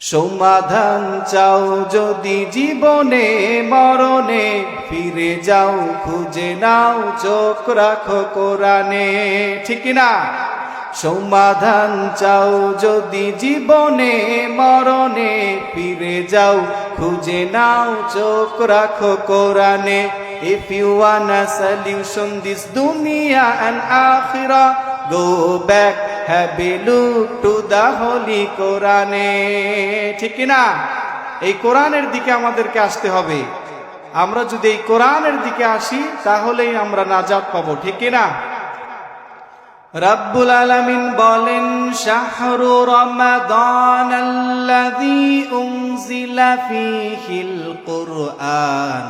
সমাধান চাও যদি জীবনে, মরণে, ফিরে যাও, খুঁজে নাও, চোখ রাখো কোরআনে। ঠিক না সমাধান চাও যদি জীবনে, মরণে, ফিরে যাও, খুঁজে নাও, চোখ রাখো কোরআনে। If you want a solution, this dunya and akhirah, go back look to the holy কোরআনে। ঠিক না এই কোরআনের দিকে আমাদেরকে আসতে হবে। আমরা যদি এই কোরআনের দিকে আসি, তাহলেই আমরা নাজাত পাবো, ঠিক না রব্বুল আলামিন বলেন, শাহরু রমাদান আল্লাযী উনজিলা ফীহিল কুরআন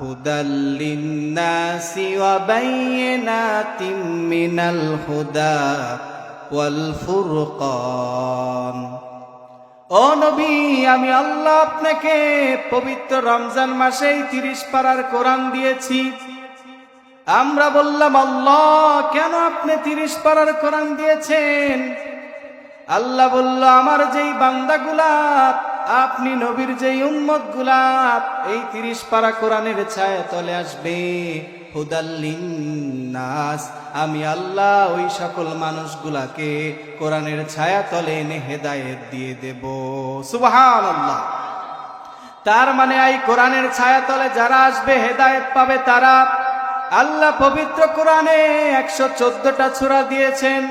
হুদাল লিন-নাসি ওয়া বাইয়িনাতিম মিনাল হুদা। ও নবী, আমি আল্লাহ আপনাকে পবিত্র রমজান মাসেই তিরিশ পারার কোরআন দিয়েছি। আমরা বললাম, আল্লাহ, কেন আপনি তিরিশ পারার কোরআন দিয়েছেন? আল্লাহ বলল, আমার যেই বান্দা গুলাপ আপনি নবীর যেই উম্মত গুলাপ এই তিরিশ পারা কোরআনের ছায়া তলে আসবে। হুদাল্লিন নাস আমি আল্লাহ ওই সকল মানুষগুলাকে কোরআনের ছায়া তলে এনে হেদায়েত দিয়ে দেব। সুবহান আল্লাহ তার মানে এই কোরআনের ছায়া তলে যারা আসবে, হেদায়েত পাবে তারা। আল্লাহ পবিত্র কোরআনে একশো চোদ্দটা সূরা দিয়েছেন।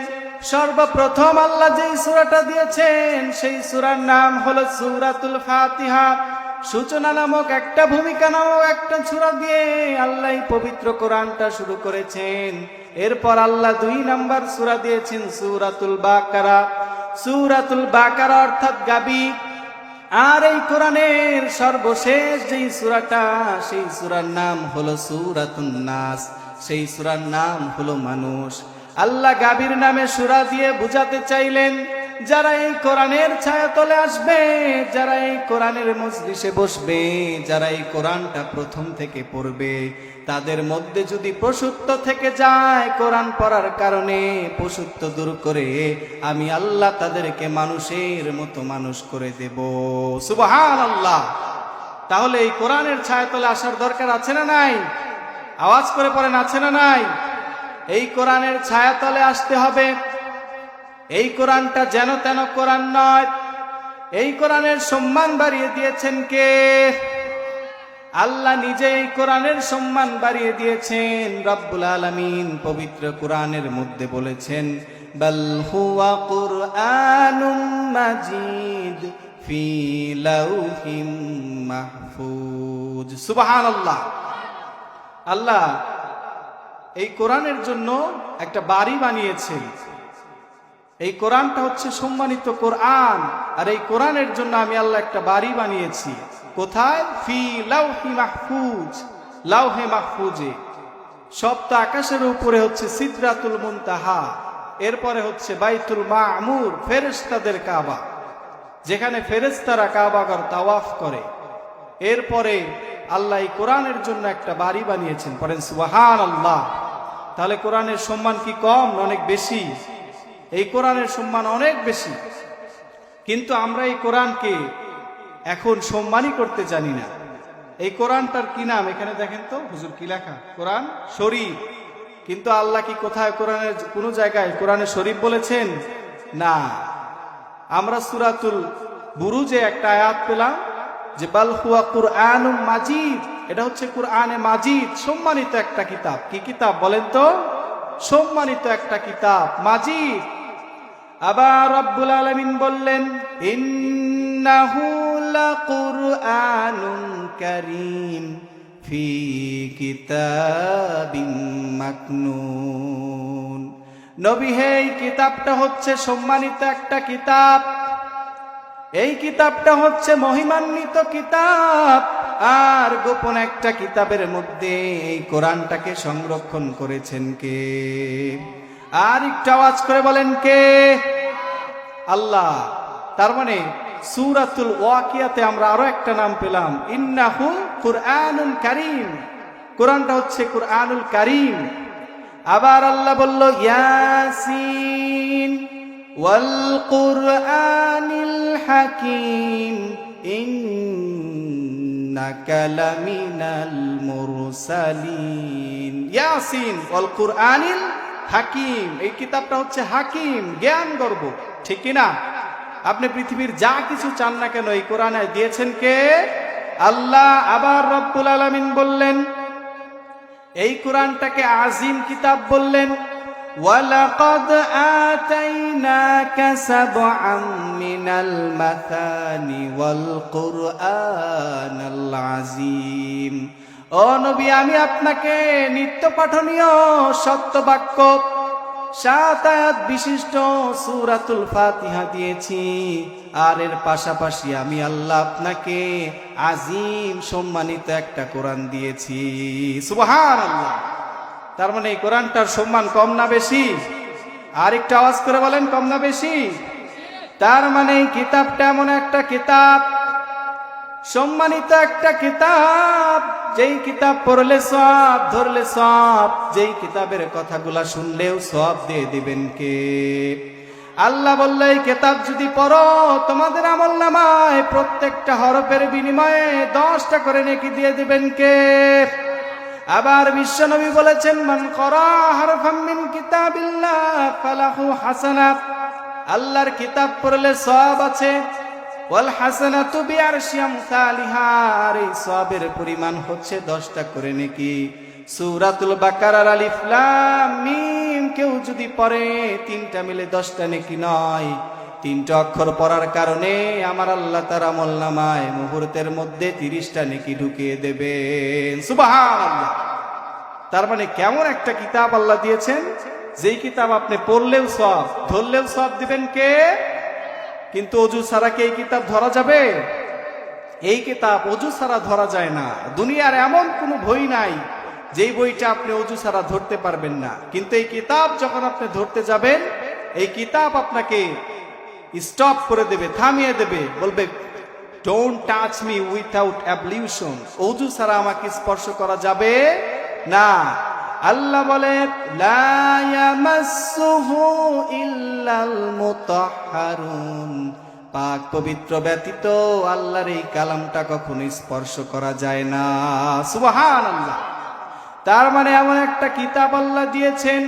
সর্বপ্রথম আল্লাহ যেই সূরাটা দিয়েছেন, সেই সূরার নাম হলো সূরাতুল ফাতিহা। সূচনা নামক একটা ভূমিকা নামক একটা সূরা দিয়ে আল্লাহ পবিত্র কোরআনটা শুরু করেছেন। এরপর আল্লাহ দুই নাম্বার সূরা দিয়েছেন সুরাতুল বাকারা। সুরাতুল বাকারা অর্থাৎ গাবি। আর এই কোরআনের সর্বশেষ যেই সূরাটা সেই সূরার নাম হলো সূরাতুন নাস। সেই সূরার নাম হলো মানুষ। আল্লাহ গাবির নামে সূরা দিয়ে বুঝাতে চাইলেন যারা এই কোরআনের ছায়া তলে আসবে, যারা এই কোরআনের মজলিসে বসবে, যারা এই কোরআনটা প্রথম থেকে পড়বে, তাদের মধ্যে যদি পশুত্ব থেকে যায় কোরআন পড়ার কারণে পশুত্ব দূর করে আমি আল্লাহ তাদেরকে মানুষের মতো মানুষ করে দেব। সুবহান আল্লাহ তাহলে এই কোরআনের ছায়াতলে আসার দরকার আছে না নাই? আওয়াজ করে পড়েন, আছে না নাই? এই কোরআনের ছায়াতলে আসতে হবে। এই কোরআনটা যেন তেন কোরআন নয়। এই কোরআনের সম্মান বাড়িয়ে দিয়েছেন কে? আল্লাহ নিজে এই কোরআনের সম্মান বাড়িয়ে দিয়েছেন। রব্বুল আলামিন পবিত্র কোরআনের মধ্যে বলেছেন মাজিদ আল্লাহ এই কোরআনের জন্য একটা বাড়ি বানিয়েছেন। এই কোরআনটা হচ্ছে সম্মানিত কোরআন। আর এই কোরআনের জন্য আমি আল্লাহ একটা বাড়ি বানিয়েছি। কোথায়? ফি লাউহি মাহফুজ। লাউহে মাহফুজে। সপ্ত আকাশের উপরে হচ্ছে সিদরাতুল মুনতাহা। এরপরে হচ্ছে বাইতুল মামুর, ফেরেশতাদের কাবা। যেখানে ফেরেশতারা কাবাগর তাওয়াফ করে। এরপরে আল্লাহ এই কোরআনের জন্য একটা বাড়ি বানিয়েছেন। পড়েন সুবাহান আল্লাহ তাহলে কোরআনের সম্মান কি কম অনেক বেশি? এই কোরআনের সম্মান অনেক বেশি। কিন্তু আমরা এই কোরআনকে এখন সম্মানই করতে জানি না। এই কোরআনটার কি নাম? এখানে দেখেন তো, হুজুর কি লেখা? কোরআন শরীফ। কিন্তু আল্লাহ কি কোথায় কোরআনের, কোনো জায়গায় কোরআনে শরীফ বলেছেন? না। আমরা সুরাতুল বুরুজে একটা আয়াত পেলাম যে, বাল হুয়া কুরআন মাজিদ। এটা হচ্ছে কুরআনে মাজিদ, সম্মানিত একটা কিতাব। কি কিতাব বলেন তো? সম্মানিত একটা কিতাব, মাজিদ। আবার রব্বুল আলামিন বললেন কারীম, ফি কিতাবিম মাকনুন। নবী, হে, এই কিতাবটা হচ্ছে সম্মানিত একটা কিতাব। এই কিতাবটা হচ্ছে মহিমান্বিত কিতাব। আর গোপন একটা কিতাবের মধ্যে এই কোরআনটাকে সংরক্ষণ করেছেন কে? আর একটু আওয়াজ করে বলেন কে? আল্লাহ। তার মানে সুরাতুল ওয়াকিয়াতে আমরা আরও একটা নাম পেলাম। ইন্নাহু কুরআনুল কারীম। কুরআনটা হচ্ছে কুরআনুল কারীম। আবার আল্লাহ বলল, ইয়াসিন ওয়াল কুরআনিল হাকীম। ইন্নাকা লামিনাল মুরসালিন। ইয়াসিন ওয়াল কুরআনিল হাকিম, এই কিতাবটা হচ্ছে হাকিম, জ্ঞান গর্ব, ঠিক কি না আপনি পৃথিবীর যা কিছু চান না কেন, এই কোরআনে দিয়েছেন কে? আল্লাহ আবার রব্বুল আলামিন বললেন, এই কোরআনটাকে আজিম কিতাব বললেন আযীম ও নবী, আমি আপনাকে নিত্য পাঠনীয় সত্য বাক্য সাত আয়াত বিশিষ্ট সূরাতুল ফাতিহা দিয়েছি। আর এর পাশাপাশি আমি আল্লাহ আপনাকে আজিম সম্মানিত একটা কোরআন দিয়েছি। সুবহানাল্লাহ। তার মানে এই কোরআনটার সম্মান কম না বেশি? আর একটু আওয়াজ করে বলেন, কম না বেশি? তার মানে এই কিতাবটা এমন একটা কিতাব সম্মানিত একটা কিতাব, যেই কিতাব পড়লে সব, ধরলে সব, যেই কিতাবের কথাগুলা শুনলেও সব দিয়ে দিবেন কে? আল্লাহ বললে, এই কিতাব যদি পড়ো, তোমাদের আমল নামায় প্রত্যেকটা হরফের বিনিময়ে দশটা করে নেকি দিয়ে দিবেন কে? আবার বিশ্বনবী বলেছেন, মান করা হারফাম মিন ফালাহু হাসানাত। আল্লাহর কিতাব পড়লে সব আছে। ওয়াল হাসানাতু বিআরশি আমসালিহা, আর এই সবের পরিমাণ হচ্ছে দশটা করে নাকি। সূরাতুল বাকারার আলিফ লাম মিম, কেউ যদি পড়ে, তিনটা মিলে দশটা নাকি নয়। তিনটা অক্ষর পড়ার কারণে আমার আল্লাহ তার আমল নামায় মুহূর্তের মধ্যে তিরিশটা নেকি ঢুকিয়ে দেবেন। সুবহানাল্লাহ। তার মানে কেমন একটা কিতাব আল্লাহ দিয়েছেন? যেই কিতাব আপনি পড়লেও সব, ধরলেও সব দিবেন কে? কিন্তু অজু ছাড়া কি এই কিতাব ধরা যাবে? এই কিতাব অজু ছাড়া ধরা যায় না। দুনিয়ার এমন কোনো বই নাই, যেই বইটা আপনি অজু ছাড়া ধরতে পারবেন না। কিন্তু এই কিতাব যখন আপনি ধরতে যাবেন, এই কিতাব আপনাকে স্টপ করে দেবে, থামিয়ে দেবে, বলবে don't touch me without ablution অজু ছাড়া আমাকে স্পর্শ করা যাবে না। আল্লাহ বলে পাক পবিত্র ব্যতীত আল্লাহর এই কালামটা কখনো স্পর্শ করা যায় না। সুবহানাল্লাহ। তার মানে এমন একটা কিতাব আল্লাহ দিয়েছেন,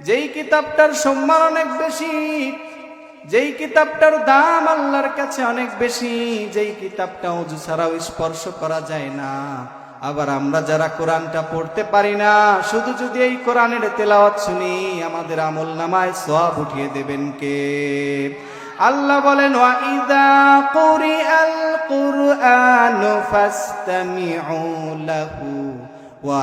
যেই কিতাবটার সম্মান অনেক বেশি, যেই কিতাবটার দাম আল্লাহর কাছে অনেক বেশি, যেই কিতাবটা উজু ছাড়াও স্পর্শ করা যায় না। আবার আমরা যারা কোরআনটা পড়তে পারি না, শুধু যদি এই কোরআনের তেলাওয়াত শুনি, আমাদের আমল নামায় সব উঠিয়ে দেবেন কে? আল্লাহ বলেন আল ওয়া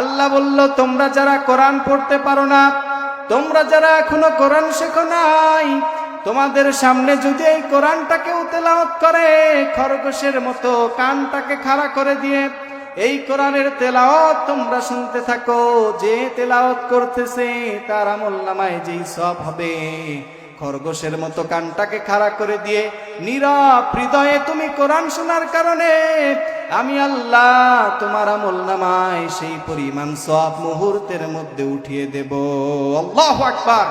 আল্লাহ বলল, তোমরা যারা কোরআন পড়তে পারো না, তোমরা যারা এখনও কোরআন শেখো নাই তোমাদের সামনে যদি এই কোরআনটাকেও তেলাওয়াত করে, খরগোশের মতো কানটাকে খাড়া করে দিয়ে, এই কোরআনের তেলাওয়াত তোমরা শুনতে থাকো, যে তেলাওয়াত করতেছে তার আমল নামায় যেই সব হবে। খরগোশের মতো কানটাকে খাড়া করে দিয়ে, নীরব হৃদয়ে তুমি কোরআন শোনার কারণে, আমি আল্লাহ তোমার আমল নামায় সেই পরিমাণ সব মুহূর্তের মধ্যে উঠিয়ে দেব। আল্লাহ আকবার।